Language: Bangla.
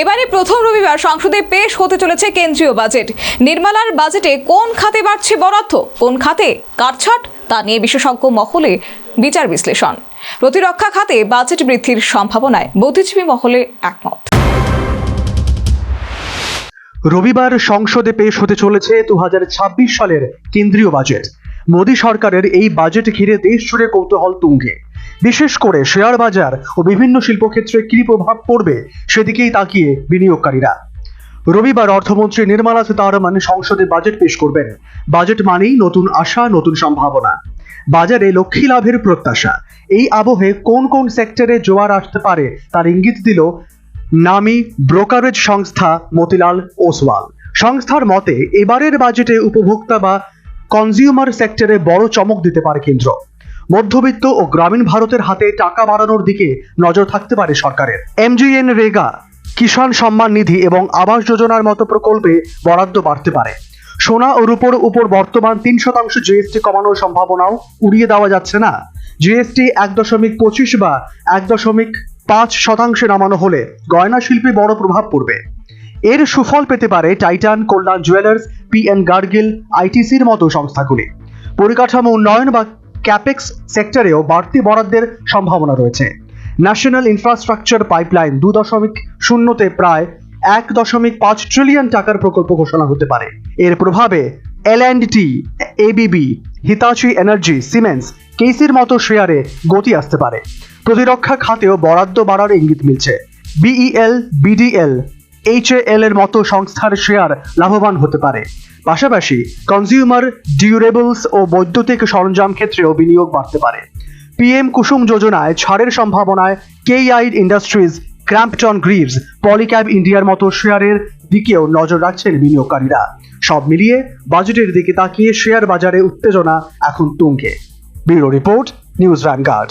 এবারে প্রথম রবিবার সংসদে পেশ হতে চলেছে কেন্দ্রীয় বাজেট। নির্মলার বাজেটে কোন খাতে বাড়ছে বরাদ্দ, কোন খাতে কাটছাট, তা নিয়ে বিশেষজ্ঞ মহলে বিচার বিশ্লেষণ। প্রতিরক্ষা খাতে বাজেট বৃদ্ধির সম্ভাবনায় বুদ্ধিজীবী মহলে একমত। রবিবার সংসদে পেশ হতে চলেছে দু হাজার ছাব্বিশ সালের কেন্দ্রীয় বাজেট। মোদী সরকারের এই বাজেট ঘিরে দেশ জুড়ে কৌতূহল তুঙ্গে। বিশেষ করে শেয়ার বাজার ও বিভিন্ন শিল্পক্ষেত্রে কী প্রভাব পড়বে সেদিকেই তাকিয়ে বিনিয়োগকারীরা। রবিবার অর্থমন্ত্রী নির্মলা সীতারমন সংসদে বাজেট পেশ করবেন। বাজেট মানেই নতুন আশা, নতুন সম্ভাবনা। বাজারে লক্ষ্মী লাভের প্রত্যাশা। এই আবহে কোন কোন সেক্টরে জোয়ার আসতে পারে তার ইঙ্গিত দিল নামি ব্রোকারেজ সংস্থা মতিলাল ওসওয়াল। সংস্থার মতে, এবারের বাজেটে উপভোক্তা বা কনজিউমার সেক্টরে বড় চমক দিতে পারে কেন্দ্র। মধ্যবিত্ত ও গ্রামীণ ভারতের হাতে টাকা বাড়ানোর দিকে নজর থাকতে পারে সরকারের। এমজিএন রেগা, কিষাণ সম্মান নিধি এবং আবাস যোজনার মতো প্রকল্পে বরাদ্দ বাড়তে পারে। সোনা ও রূপোর উপর বর্তমান তিন শতাংশ জিএসটি কমানোর সম্ভাবনাও উড়িয়ে দেওয়া যাচ্ছে না। জিএসটি এক দশমিক পঁচিশ বা এক দশমিক পাঁচ শতাংশে নামানো হলে গয়না শিল্পে বড় প্রভাব পড়বে। এর সুফল পেতে পারে Titan, Kalyan jewellers, P N Gadgil আইটিসির মতো সংস্থাগুলি। পরিকাঠামো উন্নয়ন বা ক্যাপেক্স সেক্টরেও বাড়তি বরাদ্দের সম্ভাবনা রয়েছে। ন্যাশনাল ইনফ্রাস্ট্রাকচার পাইপলাইন দু দশমিক শূন্যতে প্রায় এক দশমিক পাঁচ ট্রিলিয়ন টাকার প্রকল্প ঘোষণা হতে পারে। এর প্রভাবে L and T ABB Hitachi energy Siemens কেসির মতো শেয়ারে গতি আসতে পারে। প্রতিরক্ষা খাতেও বরাদ্দ বাড়ার ইঙ্গিত মিলছে। বিইএল বিডিএল এইচএএল এর মতো সংস্থার শেয়ার লাভবান হতে পারে। পাশাপাশি কনজিউমার ডিউরেবলস ও বৈদ্যুতিক সরঞ্জাম ক্ষেত্রেও বিনিয়োগ বাড়তে পারে। পিএম কুসুম যোজনায় ছাড়ের সম্ভাবনায় KEI industries Crompton Greaves Polycab ইন্ডিয়ার মতো শেয়ারের দিকেও নজর রাখছেন বিনিয়োগকারীরা। সব মিলিয়ে বাজেটের দিকে তাকিয়ে শেয়ার বাজারে উত্তেজনা এখন তুঙ্গে। Bureau report, news vanguard